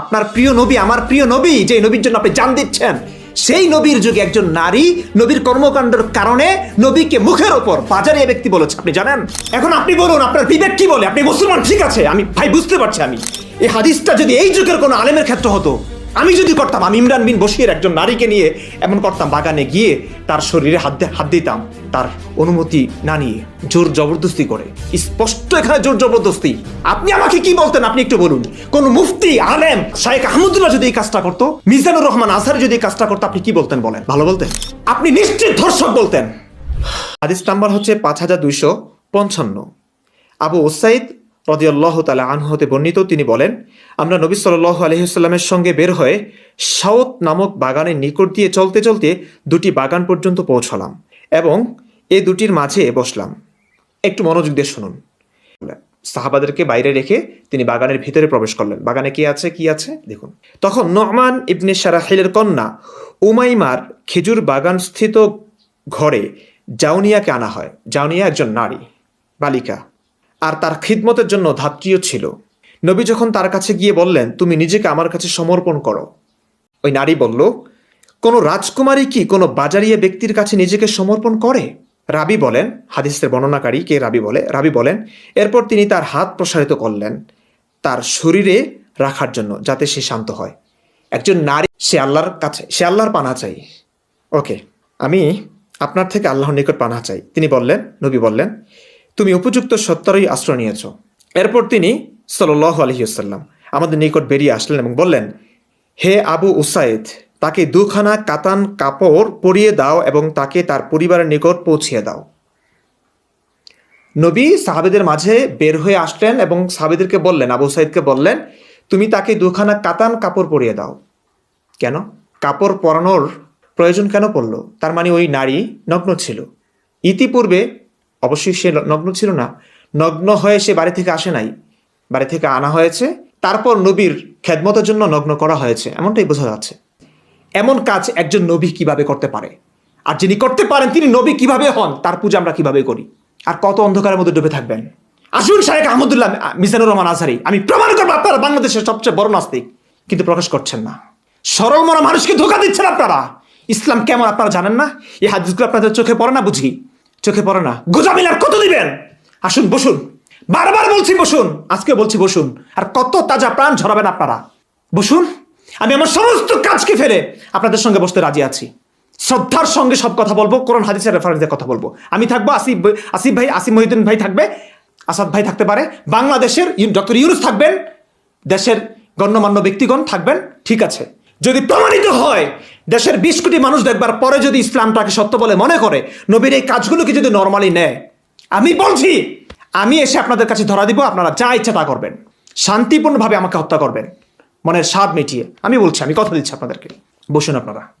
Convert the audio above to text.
আপনার প্রিয় নবী, আমার প্রিয় নবী, যে নবীর জন্য আপনি জান দিচ্ছেন, সেই নবীর যুগে একজন নারী নবীর কর্মকাণ্ডের কারণে নবীকে মুখের ওপর বাজারে ব্যক্তি বলেছে। আপনি জানেন? এখন আপনি বলুন, আপনার বিবেক কি বলে? আপনি মুসলমান, ঠিক আছে? আমি, ভাই, বুঝতে পারছি আমি। এই হাদিসটা যদি এই যুগের কোনো আলেমের ক্ষেত্র হতো আমি যদি করতাম, আমি ইমরান বিন বসির একজন নারীকে নিয়ে এমন করতাম, বাগানে গিয়ে তার শরীরে হাত হাত দিতাম, তার অনুমতি না নিয়ে জোর জবরদস্তি করে। স্পষ্ট এখানে জোর জবরদস্তি। আপনি আমাকে কি বলতেন? আপনি একটু বলুন। কোন মুফতি, আলেম শাহেক আহমদুল্লাহ যদি এই কাজটা করতো, মিজানুর রহমান আজহার যদি এই কাজটা করতো, আপনি কি বলতেন বলেন? ভালো বলতেন। আপনি নিশ্চিত ধর্ষক বলতেন। হাদিস নাম্বার হচ্ছে পাঁচ হাজার দুইশো পঞ্চান্ন। আবু ওসাইদ রদিয়াল্লাহ তালা আনহতে বর্ণিত, তিনি বলেন, আমরা নবী সাল্লাহ আলহিহাস্লামের সঙ্গে বের হয়ে সাউত নামক বাগানের নিকট দিয়ে চলতে চলতে দুটি বাগান পর্যন্ত পৌঁছলাম এবং এ দুটির মাঝে বসলাম। একটু মনোযোগ দিয়ে শুনুন। সাহাবাদেরকে বাইরে রেখে তিনি বাগানের ভিতরে প্রবেশ করলেন। বাগানে কি আছে কি আছে? দেখুন। তখন নহমান ইবনে সারাহিলের কন্যা উমাইমার খেজুর বাগান স্থিত ঘরে জাউনিয়াকে আনা হয়। জাউনিয়া একজন নারী, বালিকা। আর তার খিদমতের জন্য ধাত্রীয় ছিল। নবী যখন তার কাছে গিয়ে বললেন, তুমি নিজেকে আমার কাছে সমর্পণ করো। ওই নারী বলল, কোনো রাজকুমারী কি কোনো বাজারিয়া ব্যক্তির কাছে নিজেকে সমর্পণ করে? রাবি বলেন, হাদিসের বর্ণনাকারী কে রাবি বলে, রাবি বলেন, এরপর তিনি তার হাত প্রসারিত করলেন তার শরীরে রাখার জন্য যাতে সে শান্ত হয়। একজন নারী, সে আল্লাহর কাছে, সে আল্লাহর পানা চাই। ওকে, আমি আপনার থেকে আল্লাহর নিকট পানা চাই। তিনি বললেন, নবী বললেন তুমি উপযুক্ত সত্তরই আশ্রয় নিয়েছ। এরপর তিনি সাল্লাহ আলহিউসাল্লাম আমাদের নিকট বেরিয়ে আসলেন এবং বললেন, হে আবু উসাইদ, তাকে দুখানা কাতান কাপড় পরিয়ে দাও এবং তাকে তার পরিবারের নিকট পৌঁছিয়ে দাও। নবী সাহাবেদের মাঝে বের হয়ে আসলেন এবং সাহাবেদেরকে বললেন, আবু সাইদকে বললেন, তুমি তাকে দুখানা কাতান কাপড় পরিয়ে দাও। কেন? কাপড় পরানোর প্রয়োজন কেন পড়ল? তার মানে ওই নারী নগ্ন ছিল। ইতিপূর্বে অবশ্যই সে নগ্ন ছিল না। নগ্ন হয়ে সে বাড়ি থেকে আসে নাই। বাড়ি থেকে আনা হয়েছে। তারপর নবীর খেদমতের জন্য নগ্ন করা হয়েছে। এমনটাই বোঝা যাচ্ছে। এমন কাজ একজন নবী কীভাবে করতে পারে? আর যিনি করতে পারেন, তিনি নবী কীভাবে হন, তার পূজা আমরা কীভাবে করি? আর কত অন্ধকারের মধ্যে ডুবে থাকবেন? আসুন শাহেক আহমদুল্লাহ, মিজানুর রহমান আজহারি। আমি প্রমাণ করব আপনারা বাংলাদেশের সবচেয়ে বড় নাস্তিক, কিন্তু প্রকাশ করছেন না। সরল মরা মানুষকে ধোকা দিচ্ছেন আপনারা। ইসলাম কেমন আপনারা জানেন না? এই হাদিসগুলো আপনাদের চোখে পড়ে না বুঝি? চোখে পড়ে না। গোজামিল আর কত দিবেন? আসুন, বসুন। বারবার বলছি বসুন আজকে বলছি বসুন। আর কত তাজা প্রাণ ঝরাবেন আপনারা। বসুন, আমি আমার সমস্ত কাজকে ফেলে আপনাদের সঙ্গে বসতে রাজি আছি। শ্রদ্ধার সঙ্গে সব কথা বলব, কোরআন, হাদিসের রেফারেন্স দিয়ে কথা বলব। আমি থাকব আসিফ আসিফ ভাই, আসিফ মহিউদ্দিন ভাই থাকবে, আসাদ ভাই থাকতে পারে। বাংলাদেশের ডক্টর ইউনুস থাকবেন, দেশের গণ্যমান্য ব্যক্তিগণ থাকবেন, ঠিক আছে। যদি প্রমাণিত হয়, দেশের বিশ কোটি মানুষ দেখবার পরে যদি ইসলামটাকে সত্য বলে মনে করে, নবীর এই কাজগুলোকে যদি নর্মালি নেয়, আমি বলছি, আমি এসে আপনাদের কাছে ধরা দিব, আপনারা যা ইচ্ছা তা করবেন। শান্তিপূর্ণভাবে আমাকে হত্যা করবেন। মনের স্বাদ মিটিয়ে। আমি বলছি, আমি কথা দিচ্ছি আপনাদেরকে। বসুন আপনারা।